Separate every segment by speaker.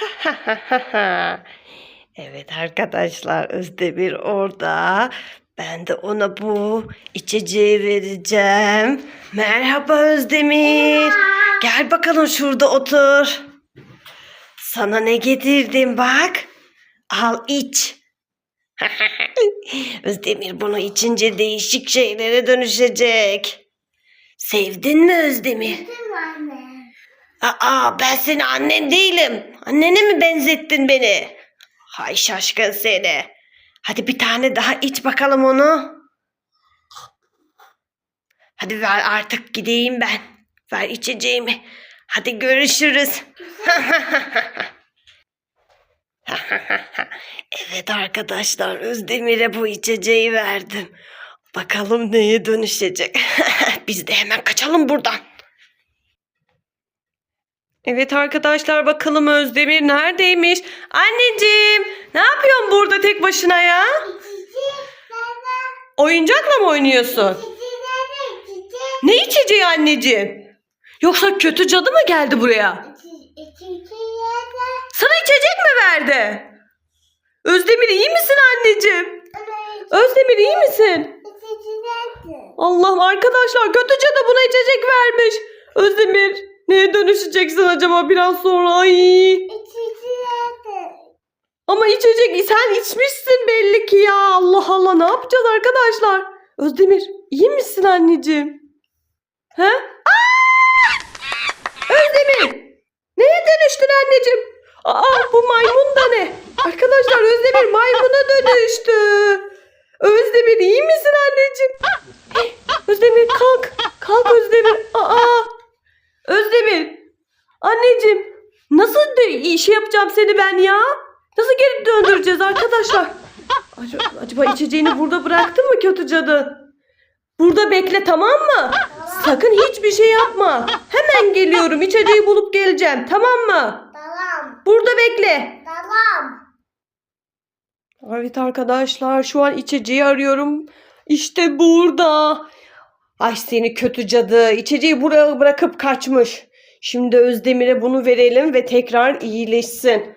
Speaker 1: evet arkadaşlar Özdemir orada. Ben de ona bu içeceği vereceğim. Merhaba Özdemir. Gel bakalım şurada otur. Sana ne getirdim bak. Al iç. Özdemir bunu içince değişik şeylere dönüşecek. Sevdin mi Özdemir? Aa ben senin annen değilim. Annene mi benzettin beni? Hay şaşkın seni. Hadi bir tane daha iç bakalım onu. Hadi ver artık gideyim ben. Ver içeceğimi. Hadi görüşürüz. evet arkadaşlar Özdemir'e bu içeceği verdim. Bakalım neye dönüşecek. Biz de hemen kaçalım buradan. Evet arkadaşlar bakalım Özdemir neredeymiş? Anneciğim ne yapıyorsun burada tek başına ya? Oyuncakla mı oynuyorsun? Ne içeceği anneciğim? Yoksa kötü cadı mı geldi buraya? Sana içecek mi verdi? Özdemir iyi misin anneciğim? Özdemir iyi misin? Allah'ım arkadaşlar kötü cadı buna içecek vermiş. Özdemir neye dönüşeceksin acaba biraz sonra? Ay. Ama içecek sen içmişsin belli ki ya. Allah Allah ne yapacağız arkadaşlar? Özdemir iyi misin anneciğim? He? Aa! Özdemir neye dönüştün anneciğim? Aa bu maymun da ne? Arkadaşlar Özdemir maymuna dönüştü. Özdemir iyi misin anneciğim? Hey, Özdemir kalk. Kalk Özdemir. Aa! Özdemir. Anneciğim de şey yapacağım seni ben ya? Nasıl geri döndüreceğiz arkadaşlar? Acaba, acaba içeceğini burada bıraktın mı kötü cadı? Burada bekle tamam mı? Sakın hiçbir şey yapma. Hemen geliyorum. İçeceği bulup geleceğim. Tamam mı?
Speaker 2: Tamam.
Speaker 1: Burada bekle.
Speaker 2: Tamam.
Speaker 1: Evet arkadaşlar şu an içeceği arıyorum. İşte burada. Ay seni kötü cadı. İçeceği buraya bırakıp kaçmış. Şimdi Özdemir'e bunu verelim ve tekrar iyileşsin.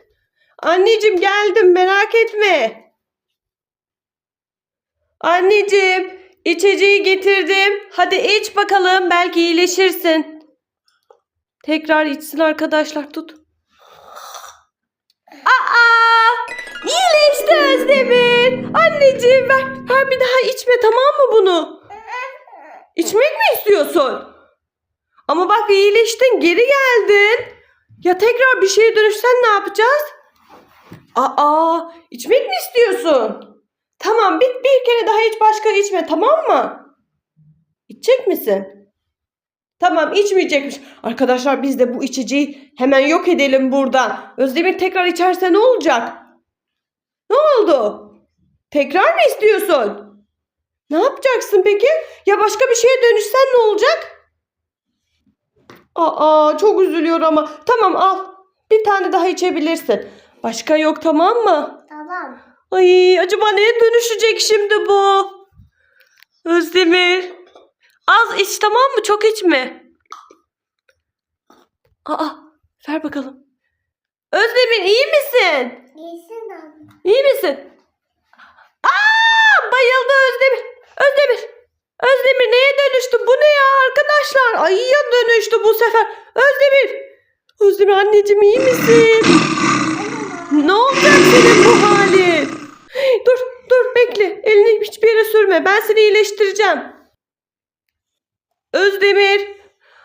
Speaker 1: Anneciğim geldim merak etme. Anneciğim içeceği getirdim. Hadi iç bakalım belki iyileşirsin. Tekrar içsin arkadaşlar tut. Aa! İyileşti Özdemir. Anneciğim ver, ver bir daha içme tamam mı bunu? İçmek mi istiyorsun? Ama bak iyileştin geri geldin. Ya tekrar bir şeye dönüşsen ne yapacağız? Aa içmek mi istiyorsun? Tamam bir, bir kere daha hiç başka içme tamam mı? İçecek misin? Tamam içmeyecekmiş. Arkadaşlar biz de bu içeceği hemen yok edelim buradan. Özdemir tekrar içerse ne olacak? Ne oldu? Tekrar mı istiyorsun? Ne yapacaksın peki? Ya başka bir şeye dönüşsen ne olacak? Aa çok üzülüyor ama. Tamam al. Bir tane daha içebilirsin. Başka yok tamam mı?
Speaker 2: Tamam.
Speaker 1: Ay acaba neye dönüşecek şimdi bu? Özdemir. Az iç tamam mı? Çok içme. Aa ver bakalım. Özdemir iyi misin?
Speaker 2: Yesin anne.
Speaker 1: İyi misin? Aa bayıldı Özdemir. Özdemir. Özdemir neye dönüştü? Bu ne ya arkadaşlar? Ayıya dönüştü bu sefer. Özdemir. Özdemir anneciğim iyi misin? Ne olacak senin bu halin? Hey, Dur dur bekle. Elini hiçbir yere sürme. Ben seni iyileştireceğim. Özdemir.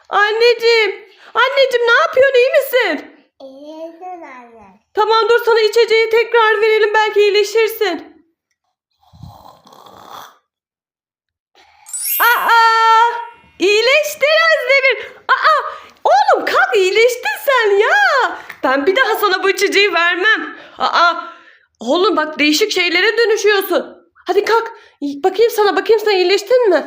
Speaker 1: Anneciğim. Anneciğim ne yapıyorsun iyi misin?
Speaker 2: Yesin anne.
Speaker 1: Tamam dur sana içeceği tekrar verelim belki iyileşirsin. Aa! İyileştin Özdemir. Aa! Oğlum kalk iyileştin sen ya. Ben bir daha sana bu içeceği vermem. Aa! Oğlum bak değişik şeylere dönüşüyorsun. Hadi kalk. Bakayım sana bakayım sen iyileştin mi?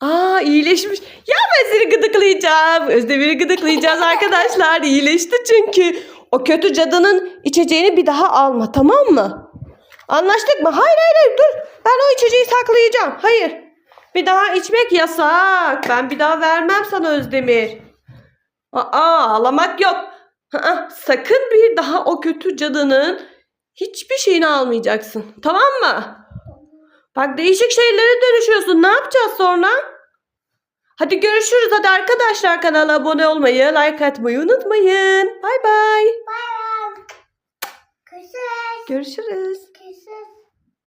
Speaker 1: Aa iyileşmiş. Ya ben seni gıdıklayacağım. Özdemir'i gıdıklayacağız arkadaşlar. İyileşti çünkü. O kötü cadının içeceğini bir daha alma tamam mı? Anlaştık mı? Hayır hayır hayır dur. Ben o içeceği saklayacağım. Hayır. Bir daha içmek yasak. Ben bir daha vermem sana Özdemir. Aa ağlamak yok. Sakın bir daha o kötü cadının hiçbir şeyini almayacaksın. Tamam mı? Bak değişik şeylere dönüşüyorsun. Ne yapacağız sonra? Hadi görüşürüz. Hadi arkadaşlar kanala abone olmayı, like atmayı unutmayın. Bay bay.
Speaker 2: Bay bay. Kızım.
Speaker 1: Görüşürüz.